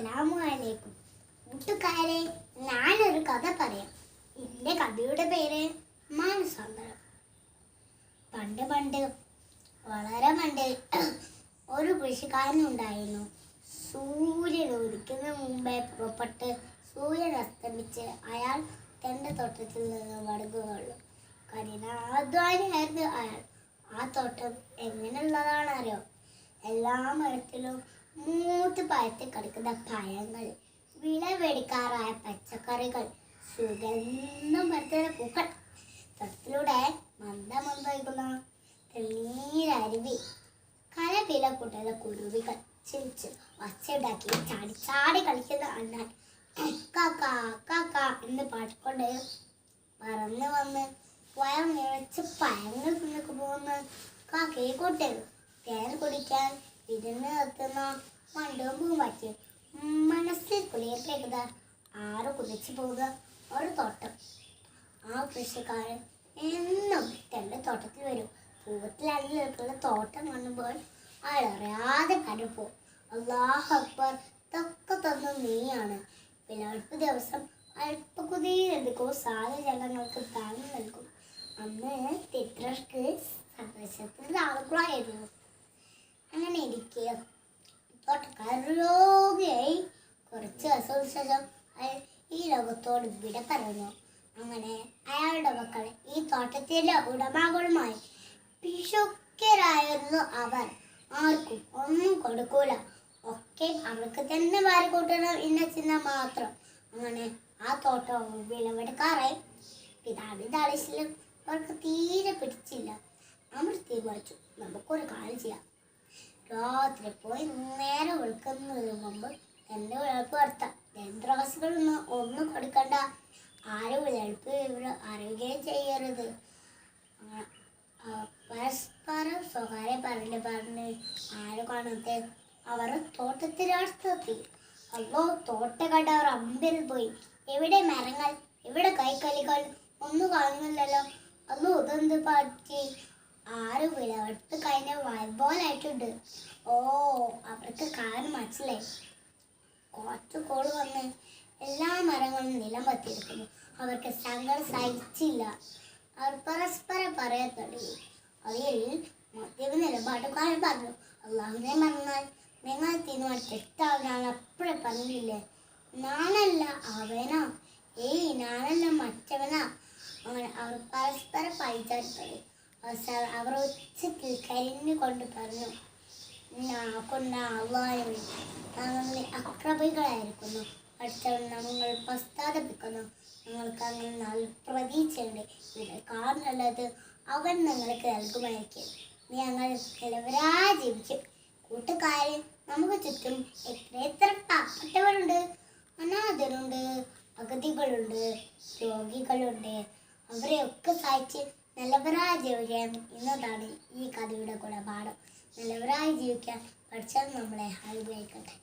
അസ്സലാമലൈക്കും കൂട്ടുകാരെ ഞാനൊരു കഥ പറയാം. എന്റെ കഥയുടെ പേര് മാനസാന്തരം. പണ്ട് പണ്ട് വളരെ പണ്ട് ഒരു കൃഷിക്കാരനുണ്ടായിരുന്നു. സൂര്യൻ ഉദിക്കുന്ന മുമ്പേ പുറപ്പെട്ട് സൂര്യൻ അസ്തമിച്ച് അയാൾ തന്റെ തോട്ടത്തിൽ നിന്ന് മടങ്ങുകയുള്ളൂ കഠിനാധ്വാനിയായിരുന്നു അയാൾ. ആ തോട്ടം എങ്ങനെയുള്ളതാണ് അറിയോ എല്ലാ മരത്തിലും മൂത്ത് പഴത്ത് കിടക്കുന്ന പഴങ്ങൾ വിളവെടുക്കാറായ പച്ചക്കറികൾ സുഗന്ധം പരത്തുന്ന പൂക്കൾ. തൊട്ടിലൂടെ മന്ദമന്ദൊഴുകുന്ന തെണ്ണീരരുവി കലപില കൂട്ടുന്ന കുരുവികൾ. ചിരിച്ച് ഒച്ചയുണ്ടാക്കി ചാടി ചാടി കളിക്കുന്ന അണ്ണാൻ കാക്ക എന്ന് പാട്ടിക്കൊണ്ട് പറന്ന് വന്ന് വയർ നിറച്ച് പഴങ്ങൾ പോകുന്ന കാക്കയെ കൂട്ടരുത് തേൻ കുടിക്കാൻ വിരുന്ന് നിർത്തുന്ന മണ്ടവും പൂമ്പാറ്റി മനസ്സിൽ കുളിയത്തേക്കത ആറ് കുതിച്ചു പോവുക. ഒരു തോട്ടം. ആ കൃഷിക്കാരൻ എന്നും തന്റെ തോട്ടത്തിൽ വരും. പൂവത്തിലല്ല നിൽക്കുന്ന തോട്ടം കാണുമ്പോൾ അയാളറിയാതെ കരുപ്പോ അള്ളാഹ് അക്ബർ ഇതൊക്കെ തന്ന നീയാണ്. വിളവെടുപ്പ് ദിവസം അല്പകുതിയിലെടുക്കും സാധുജനങ്ങൾക്ക് താങ്ങി നൽകും. അന്ന് തിത്രക്ക് സന്ദേശത്തിൽ ആളുകളായിരുന്നു ദിവസം ഈ ലോകത്തോട് വിട പറഞ്ഞു അങ്ങനെ അയാളുടെ മക്കൾ ഈ തോട്ടത്തിലെ ഉടമകളുമായി പിശുക്കരായിരുന്നു അവർ. ആർക്കും ഒന്നും കൊടുക്കൂല. ഒക്കെ അവർക്ക് തന്നെ വാരി കൂട്ടണം എന്ന ചിന്ത മാത്രം. അങ്ങനെ ആ തോട്ടം വിളവെടുക്കാറായി. പിതാവിന്റെ ആവശ്യം അവർക്ക് തീരെ പിടിച്ചില്ല. നമ്മൾ തീരുമാനിച്ചു നമുക്കൊരു കാര്യം ചെയ്യാം. രാത്രി പോയി നേരെ വിളിക്കുന്നതിന് മുമ്പ് എന്റെ വിളപ്പ് നടത്താം യന്ത്രവാസികളൊന്നും ഒന്നും കൊടുക്കണ്ട. ആരും വിളപ്പ് ഇവിടെ അറിയുകയും ചെയ്യരുത്. പരസ്പരം സ്വകാര്യ പറഞ്ഞ് പറഞ്ഞ് ആരും കാണാത്ത അവർ തോട്ടത്തിനടുത്തെത്തി. അല്ലോ കണ്ട കണ്ടവർ അമ്പിൽ പോയി. എവിടെ മരങ്ങൾ? എവിടെ കൈക്കളികൾ? ഒന്നും കാണുന്നില്ലല്ലോ. അല്ലോ ഇതെന്ത് പറ്റി? ആറ് വിലവട്ട് കഴിഞ്ഞ വൈബോലായിട്ടുണ്ട് ഓ അവർക്ക് കാര്യം മനസ്സിലായി. കുറച്ച് കോൾ വന്ന് എല്ലാ മരങ്ങളും നിലം പറ്റിയിരിക്കുന്നു. അവർക്ക് സങ്കടം സഹിച്ചില്ല. അവർ പരസ്പരം പറയാൻ തുടങ്ങി. അതിൽ മദ്യപ നിലപാടുകാരൻ പറഞ്ഞു അള്ളാഹുവിനെ മറന്നാൽ നിങ്ങൾ തീരുമാനം തെറ്റാവുന്ന അപ്പോഴേ പറഞ്ഞില്ലേ? ഞാനല്ല അവനാ. ഏയ് ഞാനല്ല മറ്റവനാ. അങ്ങനെ അവർ പരസ്പരം അവസാനം അവർ ഉച്ചത്തിൽ കരിഞ്ഞു കൊണ്ട് പറഞ്ഞു അക്രമികളായിരിക്കുന്നു. അടുത്തവണ്ണം നമ്മൾ പശ്ചാത്തപിക്കുന്നു. നിങ്ങൾക്ക് അങ്ങനെ നല്ല പ്രതീക്ഷയുണ്ട്. നല്ലത് അവൻ നിങ്ങൾക്ക് നൽകുമായിരിക്കും. ഞങ്ങൾ ജീവിക്കും. കൂട്ടുകാരൻ നമുക്ക് ചുറ്റും എത്ര എത്ര പാവപ്പെട്ടവരുണ്ട്. അനാഥരുണ്ട് അഗതികളുണ്ട് രോഗികളുണ്ട്. അവരെയൊക്കെ സഹായിച്ച് നിലവരായി ജീവിക്കാൻ എന്നതാണ് ഈ കഥയുടെ ഗുണപാഠം നിലവരായി ജീവിക്കാൻ പഠിച്ചാൽ നമ്മളെ അനുഗ്രഹിക്കട്ടെ